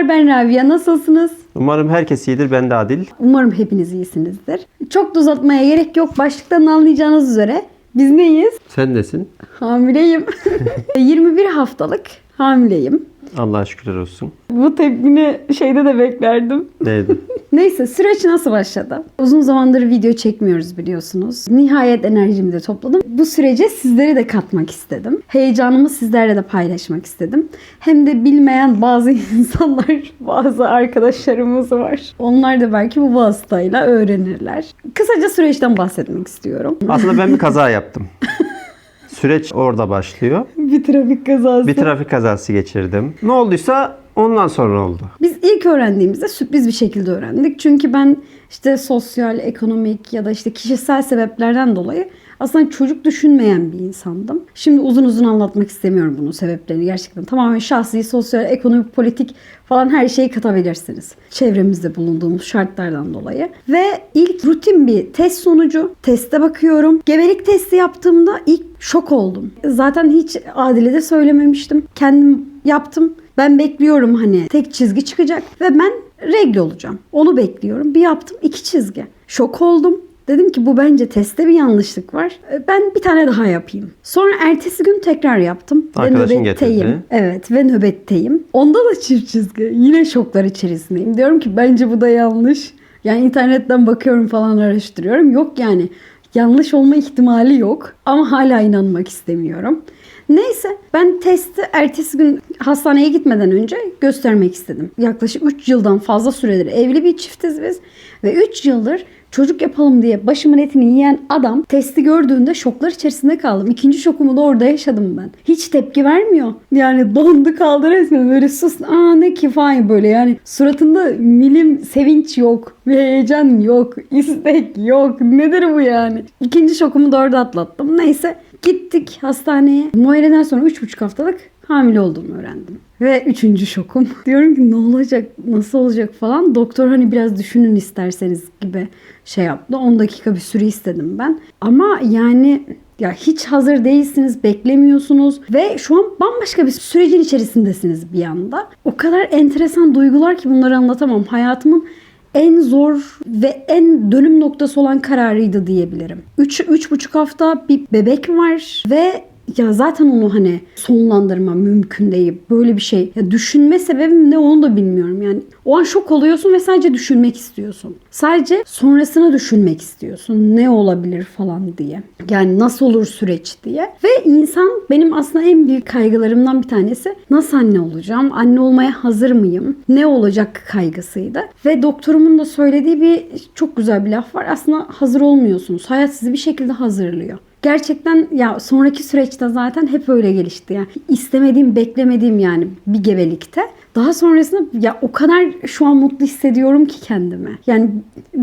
Merhabalar ben Rabia. Nasılsınız? Umarım herkes iyidir. Ben de Adil. Umarım hepiniz iyisinizdir. Çok da uzatmaya gerek yok. Başlıktan anlayacağınız üzere biz neyiz? Sen nesin? Hamileyim. 21 haftalık hamileyim. Allah'a şükürler olsun. Bu tepkini şeyde de beklerdim. Neydi? Neyse süreç nasıl başladı? Uzun zamandır video çekmiyoruz biliyorsunuz. Nihayet enerjimi de topladım. Bu sürece sizleri de katmak istedim. Heyecanımı sizlerle de paylaşmak istedim. Hem de bilmeyen bazı insanlar, bazı arkadaşlarımız var. Onlar da belki bu vasıtayla öğrenirler. Kısaca süreçten bahsetmek istiyorum. Aslında ben bir kaza yaptım. Süreç orada başlıyor. Bir trafik kazası. Bir trafik kazası geçirdim. Ne olduysa ondan sonra oldu. Biz ilk öğrendiğimizde sürpriz bir şekilde öğrendik. Çünkü ben işte sosyal, ekonomik ya da işte kişisel sebeplerden dolayı aslında çocuk düşünmeyen bir insandım. Şimdi uzun uzun anlatmak istemiyorum bunun sebeplerini gerçekten. Tamamen şahsi, sosyal, ekonomik, politik falan her şeyi katabilirsiniz. Çevremizde bulunduğumuz şartlardan dolayı. Ve ilk rutin bir test sonucu. Teste bakıyorum. Gebelik testi yaptığımda ilk şok oldum. Zaten hiç Adil'e de söylememiştim. Kendim yaptım. Ben bekliyorum hani tek çizgi çıkacak ve ben regl olacağım. Onu bekliyorum. Bir yaptım iki çizgi. Şok oldum. Dedim ki bu bence testte bir yanlışlık var. E, Ben bir tane daha yapayım. Sonra ertesi gün tekrar yaptım. Arkadaşın ve nöbetteyim. getirdi. Evet ve nöbetteyim. Onda da çift çizgi. Yine şoklar içerisindeyim. Diyorum ki bence bu da yanlış. Yani internetten bakıyorum falan araştırıyorum. Yok yani yanlış olma ihtimali yok. Ama hala inanmak istemiyorum. Neyse ben testi ertesi gün hastaneye gitmeden önce göstermek istedim. Yaklaşık 3 yıldan fazla süredir evli bir çiftiz biz. Ve 3 yıldır çocuk yapalım diye başımın etini yiyen adam testi gördüğünde şoklar içerisinde kaldım. İkinci şokumu da orada yaşadım ben. Hiç tepki vermiyor. Yani dondu kaldı resmen böyle sus. Aa ne ki falan böyle yani suratında milim sevinç yok. Bir heyecan yok. istek yok. Nedir bu yani? İkinci şokumu da orada atlattım. Neyse gittik hastaneye. Muayeneden sonra 3,5 haftalık hamile olduğumu öğrendim. Ve üçüncü şokum. Diyorum ki ne olacak, nasıl olacak falan. Doktor hani biraz düşünün isterseniz gibi şey yaptı. 10 dakika bir süre istedim ben. Ama yani ya hiç hazır değilsiniz, beklemiyorsunuz ve şu an bambaşka bir sürecin içerisindesiniz bir anda. O kadar enteresan duygular ki bunları anlatamam. Hayatımın en zor ve en dönüm noktası olan kararıydı diyebilirim. 3 üç, üç buçuk hafta bir bebek var ve ya zaten onu hani sonlandırma mümkün değil. Böyle bir şey. Ya düşünme sebebim ne onu da bilmiyorum. Yani o an şok oluyorsun ve sadece düşünmek istiyorsun. Sadece sonrasını düşünmek istiyorsun. Ne olabilir falan diye. Yani nasıl olur süreç diye. Ve insan benim aslında en büyük kaygılarımdan bir tanesi nasıl anne olacağım? Anne olmaya hazır mıyım? Ne olacak kaygısıydı. Ve doktorumun da söylediği bir çok güzel bir laf var. Aslında hazır olmuyorsunuz. Hayat sizi bir şekilde hazırlıyor. Gerçekten ya sonraki süreçte zaten hep öyle gelişti. Yani istemediğim, beklemediğim yani bir gebelikte. Daha sonrasında ya o kadar şu an mutlu hissediyorum ki kendimi. Yani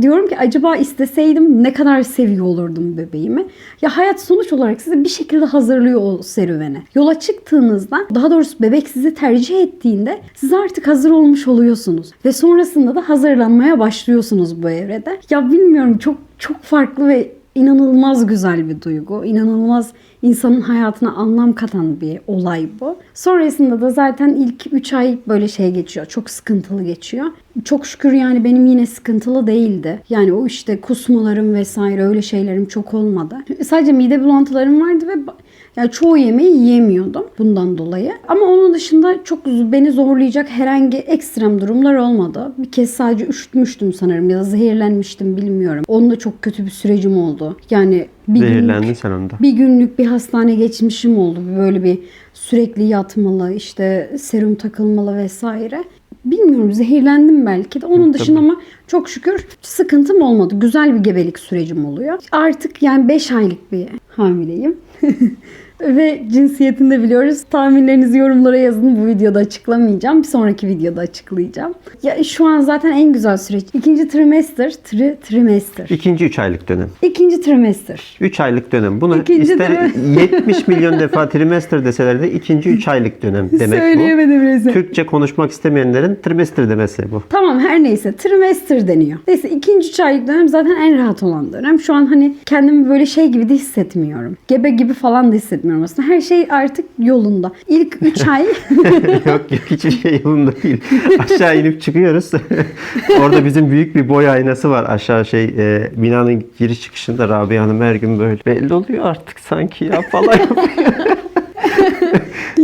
diyorum ki acaba isteseydim ne kadar seviyor olurdum bebeğimi. Ya hayat sonuç olarak sizi bir şekilde hazırlıyor o serüvene. Yola çıktığınızda daha doğrusu bebek sizi tercih ettiğinde siz artık hazır olmuş oluyorsunuz. Ve sonrasında da hazırlanmaya başlıyorsunuz bu evrede. Ya bilmiyorum çok çok farklı ve inanılmaz güzel bir duygu. İnanılmaz insanın hayatına anlam katan bir olay bu. Sonrasında da zaten ilk 3 ay böyle şey geçiyor. Çok sıkıntılı geçiyor. Çok şükür yani benim yine sıkıntılı değildi. Yani o işte kusmalarım vesaire öyle şeylerim çok olmadı. Sadece mide bulantılarım vardı ve yani çoğu yemeği yiyemiyordum bundan dolayı. Ama onun dışında çok beni zorlayacak herhangi ekstrem durumlar olmadı. Bir kez sadece üşütmüştüm sanırım ya da zehirlenmiştim bilmiyorum. Onun da çok kötü bir sürecim oldu. Yani bir Zehirlendin günlük, sen onda. bir günlük bir hastane geçmişim oldu. Böyle bir sürekli yatmalı, işte serum takılmalı vesaire. Bilmiyorum zehirlendim belki de. Onun Tabii. dışında ama çok şükür sıkıntım olmadı. Güzel bir gebelik sürecim oluyor. Artık yani 5 aylık bir hamileyim. Ve cinsiyetini de biliyoruz. Tahminlerinizi yorumlara yazın. Bu videoda açıklamayacağım. Bir sonraki videoda açıklayacağım. Ya şu an zaten en güzel süreç. İkinci trimester, tri, trimester. İkinci 3 aylık dönem. İkinci trimester. 3 aylık dönem. Bunu İkinci ister dönem. 70 milyon defa trimester deseler de ikinci 3 aylık dönem demek bu. Söyleyemedim resmen. Türkçe konuşmak istemeyenlerin trimester demesi bu. Tamam her neyse trimester deniyor. Neyse ikinci üç aylık dönem zaten en rahat olan dönem. Şu an hani kendimi böyle şey gibi de hissetmiyorum. Gebe gibi falan da hissetmiyorum. Hissetmiyorum aslında. Her şey artık yolunda. İlk 3 ay yok yok hiçbir şey yolunda değil. Aşağı inip çıkıyoruz. Orada bizim büyük bir boy aynası var. Aşağı şey e, binanın giriş çıkışında Rabia Hanım her gün böyle belli oluyor artık sanki ya falan yapıyor.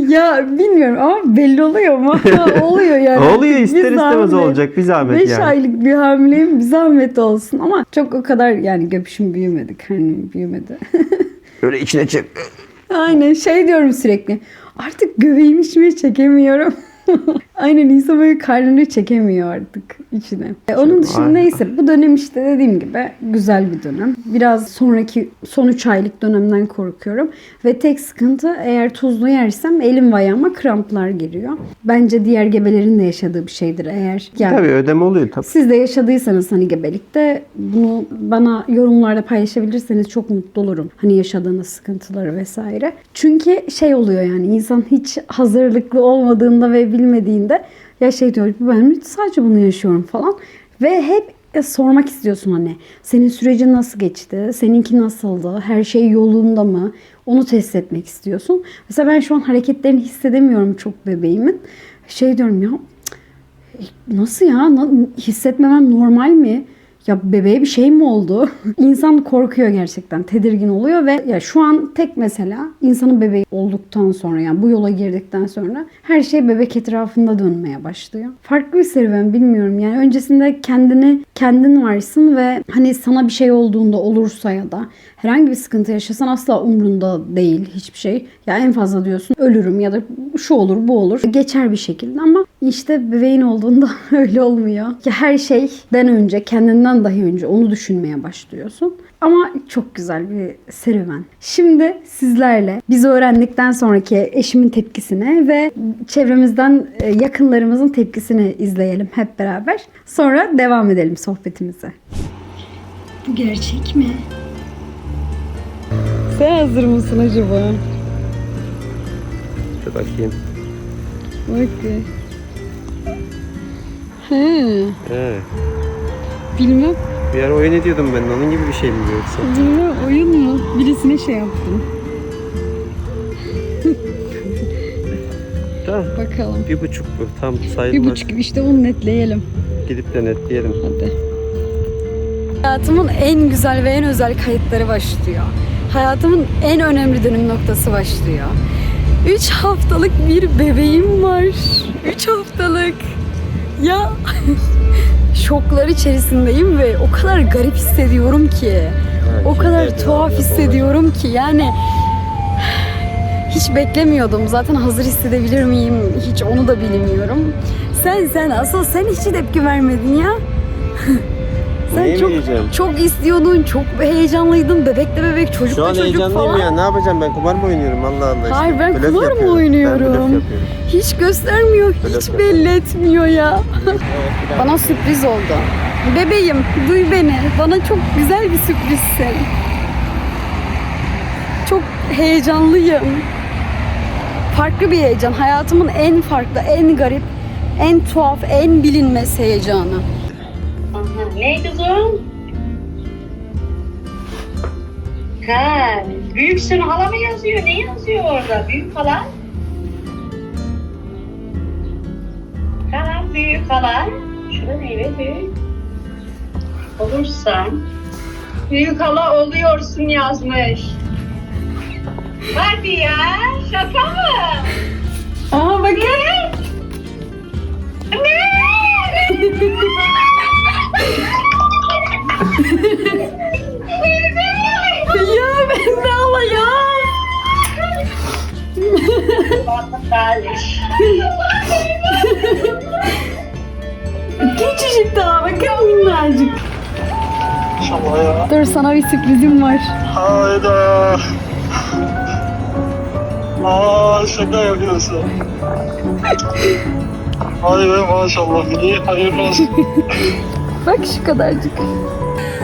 ya bilmiyorum ama belli oluyor mu? oluyor yani. Oluyor Bir ister istemez zahmet. olacak bir zahmet 5 yani. aylık bir hamileyim bir zahmet olsun ama çok o kadar yani göbüşüm büyümedi. Karnım büyümedi. Öyle içine çek. Aynen şey diyorum sürekli. Artık göbeğimi içime çekemiyorum. Aynen insan böyle karnını çekemiyor artık içine. E, onun dışında aynen. neyse bu dönem işte dediğim gibi güzel bir dönem. Biraz sonraki son 3 aylık dönemden korkuyorum. Ve tek sıkıntı eğer tuzlu yersem elim ve ayağıma kramplar giriyor. Bence diğer gebelerin de yaşadığı bir şeydir eğer. Yani Tabii ödeme oluyor tabii. siz de yaşadıysanız hani gebelikte bunu bana yorumlarda paylaşabilirseniz çok mutlu olurum. Hani yaşadığınız sıkıntıları vesaire. Çünkü şey oluyor yani insan hiç hazırlıklı olmadığında ve bilmediğinde ya şey diyor ben sadece bunu yaşıyorum falan. Ve hep e, sormak istiyorsun hani senin sürecin nasıl geçti? Seninki nasıldı? Her şey yolunda mı? Onu test etmek istiyorsun. Mesela ben şu an hareketlerini hissedemiyorum çok bebeğimin. Şey diyorum ya Nasıl ya? Hissetmemem normal mi? Ya bebeğe bir şey mi oldu? İnsan korkuyor gerçekten, tedirgin oluyor ve ya şu an tek mesela insanın bebeği olduktan sonra yani bu yola girdikten sonra her şey bebek etrafında dönmeye başlıyor. Farklı bir serüven bilmiyorum yani öncesinde kendini kendin varsın ve hani sana bir şey olduğunda olursa ya da herhangi bir sıkıntı yaşasan asla umrunda değil hiçbir şey. Ya en fazla diyorsun ölürüm ya da şu olur bu olur geçer bir şekilde ama işte bebeğin olduğunda öyle olmuyor. Ya her şeyden önce kendinden dahi önce onu düşünmeye başlıyorsun. Ama çok güzel bir serüven. Şimdi sizlerle biz öğrendikten sonraki eşimin tepkisine ve çevremizden e, yakınlarımızın tepkisini izleyelim hep beraber. Sonra devam edelim sohbetimize. Bu gerçek mi? Sen hazır mısın acaba? Dur bakayım. Bak. He, He. bilmem. Bir ara oyun ediyordum ben de onun gibi bir şey mi yoksa? Bilmem oyun mu? Birisine şey yaptım. Tamam. Bakalım. Bir buçuk bu. Tam Bir sayılmaz. buçuk işte onu netleyelim. Gidip de netleyelim. Hadi. Hayatımın en güzel ve en özel kayıtları başlıyor. Hayatımın en önemli dönüm noktası başlıyor. 3 haftalık bir bebeğim var. 3 haftalık. Ya şoklar içerisindeyim ve o kadar garip hissediyorum ki. O kadar tuhaf hissediyorum ki yani hiç beklemiyordum. Zaten hazır hissedebilir miyim hiç onu da bilmiyorum. Sen sen asıl sen hiç tepki vermedin ya. Sen Neyi mi çok yiyeceğim? çok istiyordun, çok heyecanlıydın. Bebekle bebek, çocukla Şu an çocuk heyecanlıyım falan. ya. Ne yapacağım ben? Kumar mı oynuyorum? Allah Allah. işte. Hayır, ben Blöf kumar mı yapıyorum. Ben oynuyorum? yapıyorum. Hiç göstermiyor, hiç yapıyorum. belli etmiyor ya. Bana sürpriz oldu. Bebeğim, duy beni. Bana çok güzel bir sürprizsin. Çok heyecanlıyım. Farklı bir heyecan. Hayatımın en farklı, en garip, en tuhaf, en bilinmez heyecanı. Aha, ne kızım? Ha, büyüksün hala mı yazıyor? Ne yazıyor orada? Büyük hala? Tamam, büyük hala. Şurada neydi büyük? Olursan. Büyük hala oluyorsun yazmış. Hadi ya, şaka mı? Aa bakın. ya ben de alayım. Küçücük daha bakın minnacık. İnşallah ya. Dur sana bir sürprizim var. Hayda. Aa şaka yapıyorsun. Vay be maşallah. İyi hayırlı olsun. Bak şu kadarcık.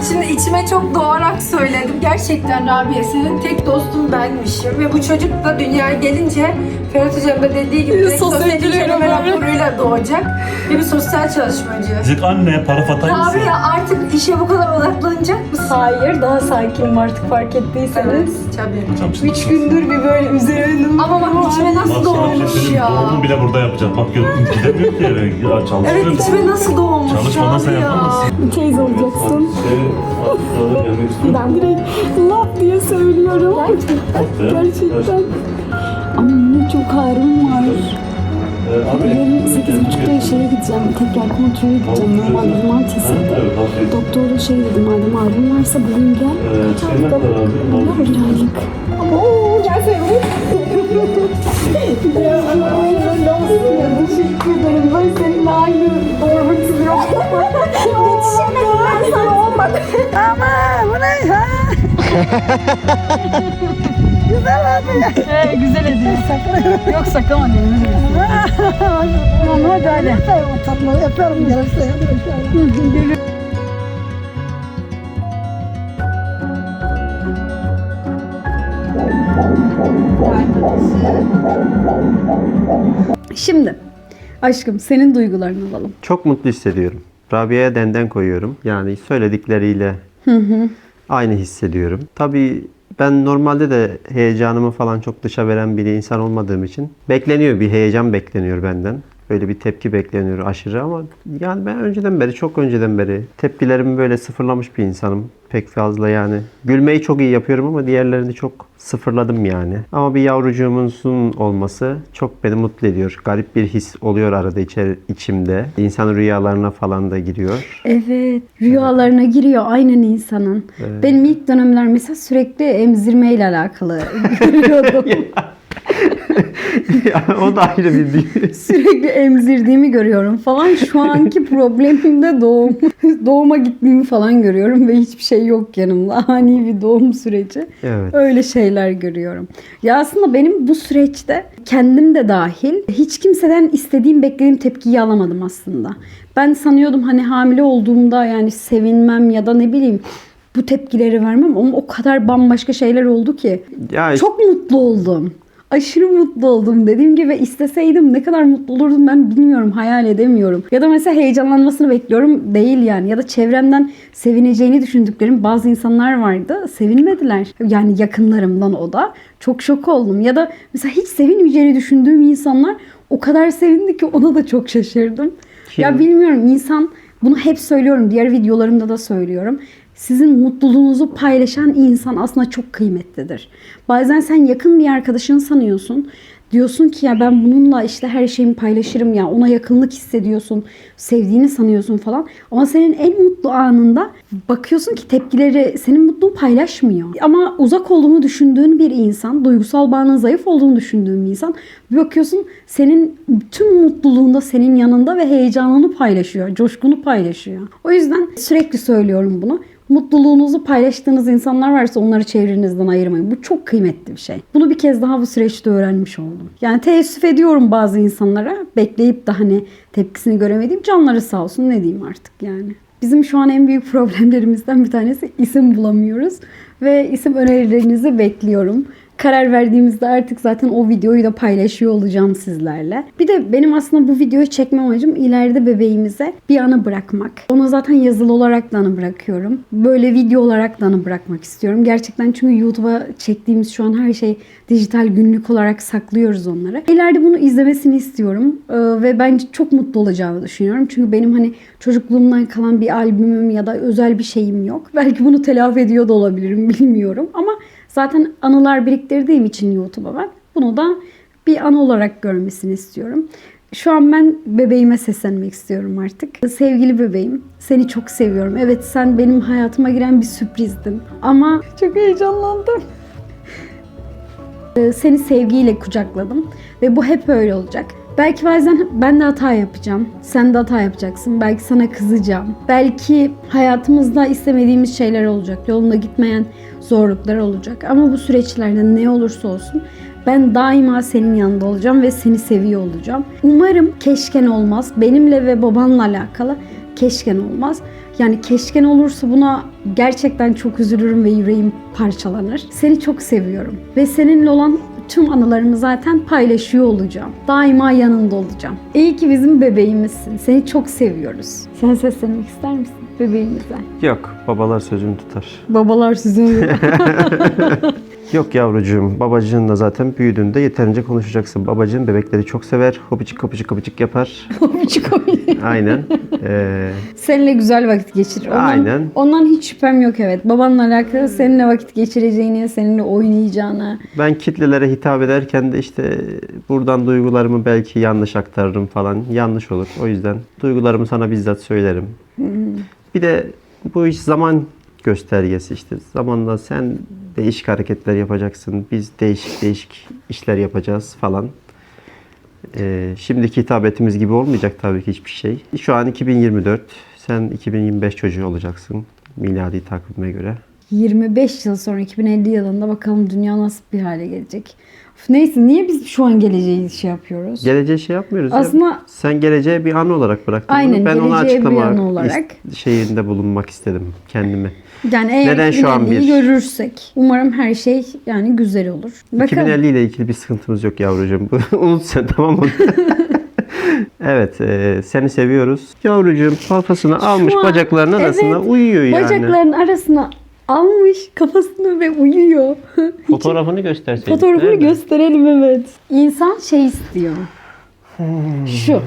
Şimdi içime çok doğarak söyledim. Gerçekten Rabia senin tek dostun benmişim. Ve bu çocuk da dünyaya gelince Ferhat Hocam da dediği gibi direkt Sosyal inceleme raporuyla doğacak. Ve bir sosyal çalışmacı. Zik anne para mısın? ya artık işe bu kadar odaklanacak mısın? Hayır daha sakinim artık fark ettiyseniz. Tabii. Üç gündür bir böyle üzerine Ama bak içime nasıl şey doğmuş ya. Doğumu bile burada yapacak. Bak gör, gidemiyor ki eve. Ya çalışıyorum. Evet içime nasıl doğmuş Çalışmadan abi sen ya. yapamazsın. teyze olacaksın. Şey, istiyorum. Ben direkt laf diye söylüyorum. Gerçekten. Gerçekten. Ama yine çok ağrım var. Abi, Yarın 8.30'da şeye gideceğim. Tekrar kontrole gideceğim. Normalde cumartesi. Evet, aferin. Doktor da şey dedi madem ağrın varsa bugün gel. Kaç abi? Ya bir aylık. Oo gelsene. ya öyle olsun. Teşekkür ederim. Ben seninle aynı doğurmak istiyorum. Yetişemedim ben sana olmadı. Ama bu ne ya? güzel hadi. Ee, güzel hediye. Sakla. Yok saklama denimiz Tamam hadi hadi. Tatlı yaparım gelirse. Şimdi aşkım senin duygularını alalım. Çok mutlu hissediyorum. Rabia'ya denden koyuyorum. Yani söyledikleriyle aynı hissediyorum. Tabii ben normalde de heyecanımı falan çok dışa veren bir insan olmadığım için bekleniyor bir heyecan bekleniyor benden. Böyle bir tepki bekleniyor aşırı ama yani ben önceden beri çok önceden beri tepkilerimi böyle sıfırlamış bir insanım. Pek fazla yani. Gülmeyi çok iyi yapıyorum ama diğerlerini çok sıfırladım yani. Ama bir yavrucuğumuzun olması çok beni mutlu ediyor. Garip bir his oluyor arada içer, içimde. İnsanın rüyalarına falan da giriyor. Evet. Rüyalarına giriyor aynen insanın. Benim ilk dönemler mesela sürekli emzirmeyle alakalı görüyordum. o da ayrı bir dünya. sürekli emzirdiğimi görüyorum falan. Şu anki problemim de doğum. Doğuma gittiğimi falan görüyorum ve hiçbir şey yok yanımda. Ani bir doğum süreci. Evet. Öyle şeyler görüyorum. Ya aslında benim bu süreçte kendim de dahil hiç kimseden istediğim beklediğim tepkiyi alamadım aslında. Ben sanıyordum hani hamile olduğumda yani sevinmem ya da ne bileyim bu tepkileri vermem ama o kadar bambaşka şeyler oldu ki. Ya Çok mutlu oldum. Aşırı mutlu oldum. Dediğim gibi isteseydim ne kadar mutlu olurdum ben bilmiyorum, hayal edemiyorum. Ya da mesela heyecanlanmasını bekliyorum değil yani. Ya da çevremden sevineceğini düşündüklerim bazı insanlar vardı. Sevinmediler. Yani yakınlarımdan o da. Çok şok oldum. Ya da mesela hiç sevinmeyeceğini düşündüğüm insanlar o kadar sevindi ki ona da çok şaşırdım. Kim? Ya bilmiyorum insan bunu hep söylüyorum. Diğer videolarımda da söylüyorum. Sizin mutluluğunuzu paylaşan insan aslında çok kıymetlidir. Bazen sen yakın bir arkadaşın sanıyorsun. Diyorsun ki ya ben bununla işte her şeyimi paylaşırım ya ona yakınlık hissediyorsun, sevdiğini sanıyorsun falan. Ama senin en mutlu anında bakıyorsun ki tepkileri senin mutluluğunu paylaşmıyor. Ama uzak olduğunu düşündüğün bir insan, duygusal bağının zayıf olduğunu düşündüğün bir insan bakıyorsun senin tüm mutluluğunda senin yanında ve heyecanını paylaşıyor, coşkunu paylaşıyor. O yüzden sürekli söylüyorum bunu. Mutluluğunuzu paylaştığınız insanlar varsa onları çevrenizden ayırmayın. Bu çok kıymetli bir şey. Bunu bir kez daha bu süreçte öğrenmiş oldum. Yani teessüf ediyorum bazı insanlara. Bekleyip de hani tepkisini göremediğim canları sağ olsun ne diyeyim artık yani. Bizim şu an en büyük problemlerimizden bir tanesi isim bulamıyoruz. Ve isim önerilerinizi bekliyorum. Karar verdiğimizde artık zaten o videoyu da paylaşıyor olacağım sizlerle. Bir de benim aslında bu videoyu çekme amacım ileride bebeğimize bir anı bırakmak. Onu zaten yazılı olarak da anı bırakıyorum. Böyle video olarak da anı bırakmak istiyorum. Gerçekten çünkü YouTube'a çektiğimiz şu an her şey dijital günlük olarak saklıyoruz onları. İleride bunu izlemesini istiyorum Ee, ve bence çok mutlu olacağını düşünüyorum. Çünkü benim hani çocukluğumdan kalan bir albümüm ya da özel bir şeyim yok. Belki bunu telafi ediyor da olabilirim bilmiyorum ama zaten anılar biriktirdiğim için YouTube'a ben bunu da bir anı olarak görmesini istiyorum. Şu an ben bebeğime seslenmek istiyorum artık. Sevgili bebeğim, seni çok seviyorum. Evet sen benim hayatıma giren bir sürprizdin. Ama çok heyecanlandım. Ee, Seni sevgiyle kucakladım ve bu hep öyle olacak. Belki bazen ben de hata yapacağım. Sen de hata yapacaksın. Belki sana kızacağım. Belki hayatımızda istemediğimiz şeyler olacak. Yolunda gitmeyen zorluklar olacak. Ama bu süreçlerde ne olursa olsun ben daima senin yanında olacağım ve seni seviyor olacağım. Umarım keşken olmaz. Benimle ve babanla alakalı keşken olmaz. Yani keşken olursa buna gerçekten çok üzülürüm ve yüreğim parçalanır. Seni çok seviyorum ve seninle olan tüm anılarımı zaten paylaşıyor olacağım. Daima yanında olacağım. İyi ki bizim bebeğimizsin. Seni çok seviyoruz. Sen seslenmek ister misin bebeğimize? Yok babalar sözünü tutar. Babalar sizin Yok yavrucuğum babacığınla zaten büyüdüğünde yeterince konuşacaksın. Babacığın bebekleri çok sever. Hopicik hopicik hopicik yapar. Aynen. Ee, Seninle güzel vakit geçirir. Ondan, Aynen. Ondan hiç şüphem yok evet. Babanla alakalı seninle vakit geçireceğini, seninle oynayacağını. ben kitlelere hitap ederken de işte buradan duygularımı belki yanlış aktarırım falan. Yanlış olur. O yüzden duygularımı sana bizzat söylerim. Bir de bu iş zaman göstergesi işte. Zamanla sen değişik hareketler yapacaksın. Biz değişik değişik işler yapacağız falan. Ee, şimdiki hitabetimiz gibi olmayacak tabii ki hiçbir şey. Şu an 2024. Sen 2025 çocuğu olacaksın. Miladi takvime göre. 25 yıl sonra 2050 yılında bakalım dünya nasıl bir hale gelecek. Neyse niye biz şu an geleceği şey yapıyoruz? Geleceğe şey yapmıyoruz. ya. Aslında Sen geleceğe bir an olarak bıraktın. Aynen. Ben onu bir açıklama an olarak. şeyinde bulunmak istedim kendimi. yani eğer Neden şu an 2050'yi bir? görürsek umarım her şey yani güzel olur. Bakalım. 2050 ile ilgili bir sıkıntımız yok yavrucuğum. Unut sen tamam mı? evet e, seni seviyoruz. Yavrucuğum kafasını almış an- bacaklarının arasına evet, uyuyor yani. Bacakların arasına almış kafasını ve uyuyor. Fotoğrafını gösterseydin. Fotoğrafını gösterelim evet. İnsan şey istiyor. Şu.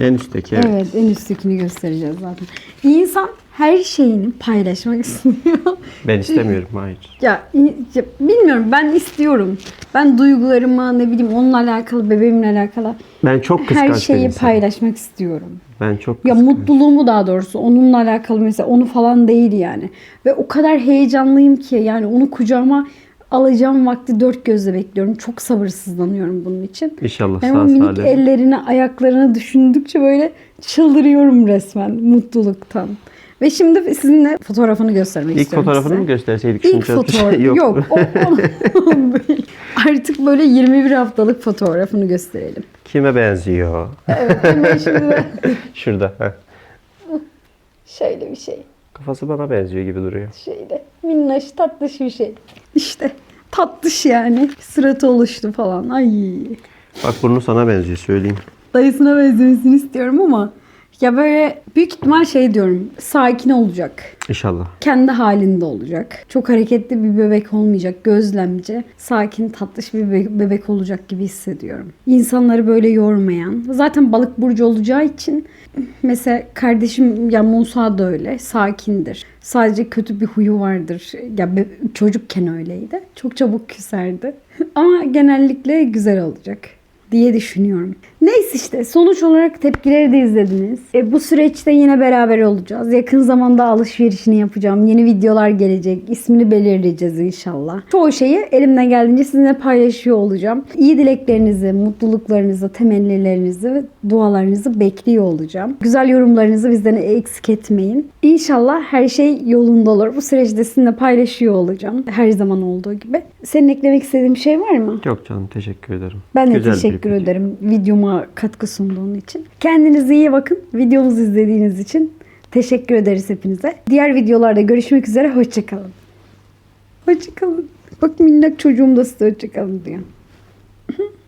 En üstteki evet. Evet en üsttekini göstereceğiz zaten. İnsan her şeyini paylaşmak istiyor. Ben istemiyorum hayır. ya, ya bilmiyorum ben istiyorum. Ben duygularımı ne bileyim onunla alakalı bebeğimle alakalı Ben çok kıskanç her şeyi paylaşmak istiyorum. Ben çok Ya kıskanç. mutluluğumu daha doğrusu onunla alakalı mesela onu falan değil yani. Ve o kadar heyecanlıyım ki yani onu kucağıma alacağım vakti dört gözle bekliyorum. Çok sabırsızlanıyorum bunun için. İnşallah o sağ minik salim. ellerini, ayaklarını düşündükçe böyle çıldırıyorum resmen mutluluktan. Ve şimdi sizinle fotoğrafını göstermek İlk istiyorum fotoğrafını size. mı gösterseydik? İlk Şimdi fotoğraf şey yok. yok. o- o- artık böyle 21 haftalık fotoğrafını gösterelim. Kime benziyor? Evet, hemen şimdi Şurada. heh. şöyle bir şey. Kafası bana benziyor gibi duruyor. Şöyle minnoş tatlış bir şey. İşte tatlış yani. Sıratı oluştu falan. Ay. Bak burnu sana benziyor söyleyeyim. Dayısına benzemesini istiyorum ama ya böyle büyük ihtimal şey diyorum. Sakin olacak. İnşallah. kendi halinde olacak. Çok hareketli bir bebek olmayacak. Gözlemci, sakin, tatlış bir be- bebek olacak gibi hissediyorum. İnsanları böyle yormayan. Zaten balık burcu olacağı için mesela kardeşim ya Musa da öyle. Sakindir. Sadece kötü bir huyu vardır. Ya be- çocukken öyleydi. Çok çabuk küserdi. Ama genellikle güzel olacak diye düşünüyorum. Neyse işte sonuç olarak tepkileri de izlediniz. E, bu süreçte yine beraber olacağız. Yakın zamanda alışverişini yapacağım. Yeni videolar gelecek. İsmini belirleyeceğiz inşallah. Çoğu şeyi elimden geldiğince sizinle paylaşıyor olacağım. İyi dileklerinizi, mutluluklarınızı, temennilerinizi ve dualarınızı bekliyor olacağım. Güzel yorumlarınızı bizden eksik etmeyin. İnşallah her şey yolunda olur. Bu süreçte sizinle paylaşıyor olacağım. Her zaman olduğu gibi. Senin eklemek istediğin bir şey var mı? Yok canım teşekkür ederim. Ben de Güzel bir teşekkür ederim videoma katkı sunduğun için. Kendinize iyi bakın. Videomuzu izlediğiniz için teşekkür ederiz hepinize. Diğer videolarda görüşmek üzere. Hoşçakalın. Hoşçakalın. Bak minnak çocuğum da size hoşçakalın diyor.